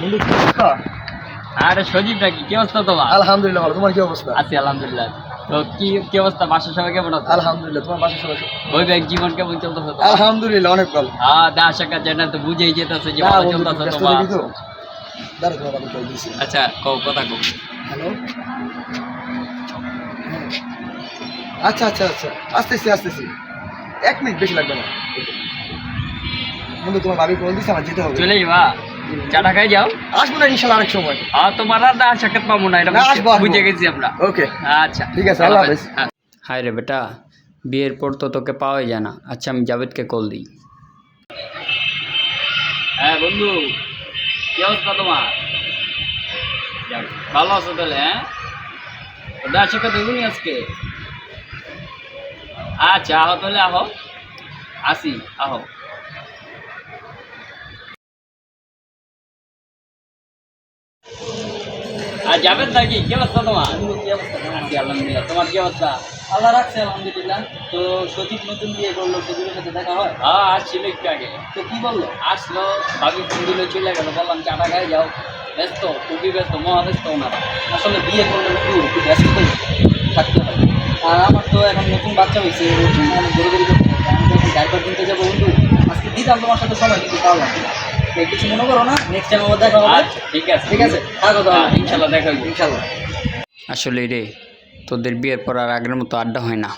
বন্ধু কি অবস্থা? আরে সজীব নাকি কি অবস্থা তোমার? আলহামদুলিল্লাহ ভালো। তোমার কি অবস্থা? আছি আলহামদুলিল্লাহ। তো কি কি অবস্থা? বাসার সবাই কেমন আছে? আলহামদুলিল্লাহ তোমার বাসার সবাই জীবন কেমন চলতেছে আলহামদুলিল্লাহ অনেক ভালো। হ্যাঁ দা না তো বুঝেই যেতেছে যে ভালো চলতেছে তোমার। আচ্ছা কও কথা কও। হ্যালো? আচ্ছা আচ্ছা আচ্ছা। আসতেছি আসতেছি। এক মিনিট বেশি লাগবে না। বন্ধু তোমার ভাবি কল দিচ্ছে আমার যেতে হবে। চলে যাবা? চাটা খাই যাও। আসব না ইনশাল্লাহ আরেক সময়। আর তোমার আর দা সাক্ষাৎ পাবো না এটা। বুঝে গেছি আমরা। ওকে। আচ্ছা। ঠিক আছে, আল্লাহ হাফেজ। হাই রে বেটা বিয়ের পর তো তোকে পাওয়াই যায় না। আচ্ছা আমি জাভেদকে কল দিই। হ্যাঁ বন্ধু কি অবস্থা তোমার? ভালো আছো তাহলে হ্যাঁ? দা সাক্ষাৎ হইবনি আজকে। আচ্ছা আহো তাহলে আহো। আসি আহো। আর যাবেন নাকি? কি অবস্থা তোমার? কি অবস্থা? আছি আলহামদুলিল্লাহ। তোমার কি অবস্থা? আল্লাহ রাখছে আলহামদুলিল্লাহ। তো সচিব নতুন বিয়ে করল সচিবের সাথে দেখা হয়? হ্যাঁ আসছিল একটু আগে। তো কি বলল? আসলো ভাবি ফোন দিল চলে গেল। বললাম চাটা খাই যাও। ব্যস্ত খুবই ব্যস্ত মহা ব্যস্ত ওনারা। আসলে বিয়ে করলে একটু একটু ব্যস্ত থাকতে হয়। আর আমার তো এখন নতুন বাচ্চা হয়েছে জন্য অনেক দৌড়ি করতে আমি যখন ডাইপার কিনতে যাব বন্ধু আজকে দিতাম তোমার সাথে সময় কিন্তু না। তো কিছু মনে করো না নেক্সট টাইম আবার দেখা হবে। আচ্ছা ঠিক আছে। ঠিক আছে? থাকো তো হ্যাঁ, ইনশাল্লাহ দেখা হবে। ইনশাল্লাহ। আসলে রে তোদের বিয়ের পর আর আগের মতো আড্ডা হয় না।